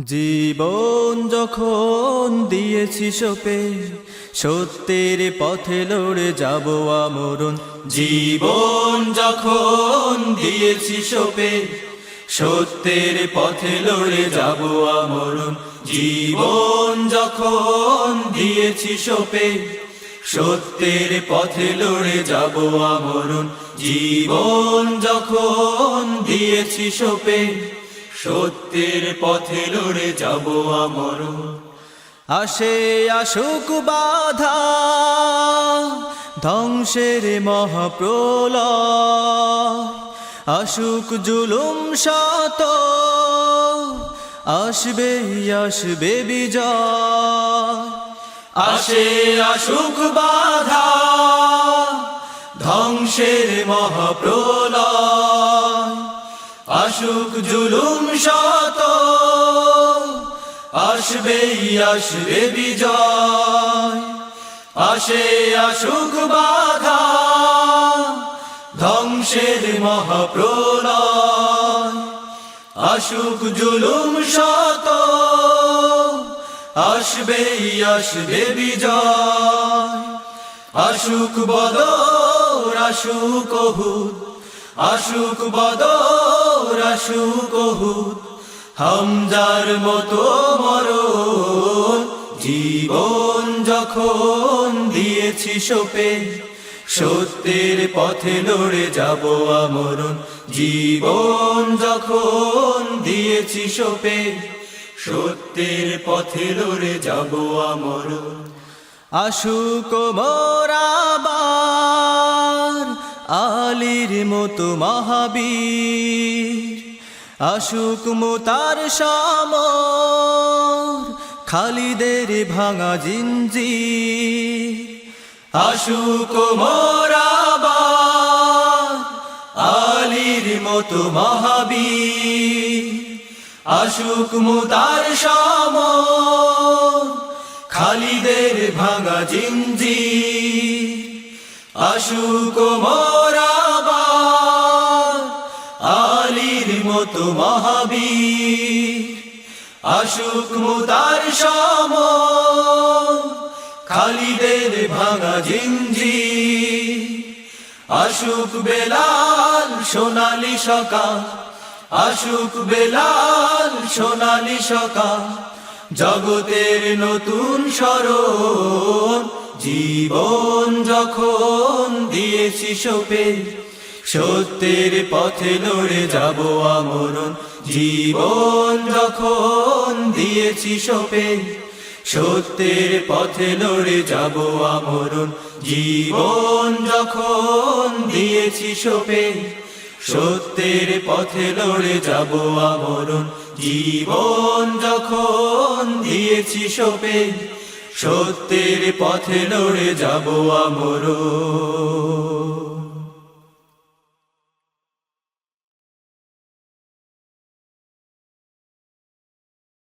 জীবন যখন দিয়েছি সোপে, সত্যের পথে লড়ে যাব আমরণ। জীবন যখন দিয়েছি সোপে, সত্যের পথে লড়ে যাব আমরণ। জীবন যখন দিয়েছি সোপে, সত্যের পথে লড়ে যাব আমরণ। জীবন যখন দিয়েছি সোপে সত্যের পথে লড়ে যাব আমরণ আসে আসুক বাধা, ধ্বংসের মহাপ্রলয়। আসুক জুলুম শত আসবে আসবে বিজয়। আসে আসুক বাধা, ধ্বংসের মহাপ্রলয়। আসুক জুলুম শত, আসবে আসবে বিজয়। আসে আশুক বাধা, ধ্বংসের মহাপ্রলয়। আশুক জুলুম শত, আসবে আসবে বিজয়। আসুক বদর আসুক হুদ আসুক বদর আসুক হুদ হামজার মতো মরণ, জীবন যখন দিয়েছি সোপে, সত্যের পথে লড়ে যাব আমরণ, জীবন যখন দিয়েছি সোপে, সত্যের পথে লড়ে যাব আমরণ। আশুক মোরাবার আলীর মতো মহাবীর। আশুক মোতার সামর খালিদের ভাঙা জিঞ্জি আশুক মোরাবার, আলীর মতো মহাবীর। আশুক মুতার সামর খালিদের ভাঙা জিঞ্জি আশুক মোরাবার আলীর মতো মহাবীর। আশুক মুতার সামর, খালিদের ভাঙা জিঞ্জি আশুক বেলাল, সোনালি সকাল। আশুক বেলাল, সোনালি সকাল। জগতের নতুন স্মরণ, জীবন যখন দিয়েছি সোপে, সত্যের পথে লড়ে যাব আমরণ। জীবন যখন দিয়েছি সোপে, সত্যের পথে লড়ে যাব আমরণ। জীবন যখন দিয়েছি সোপে, সত্যের পথে লড়ে যাব আমরণ। জীবন যখন দিয়েছি সোপে সত্যের পথে লড়ে যাব আমরণ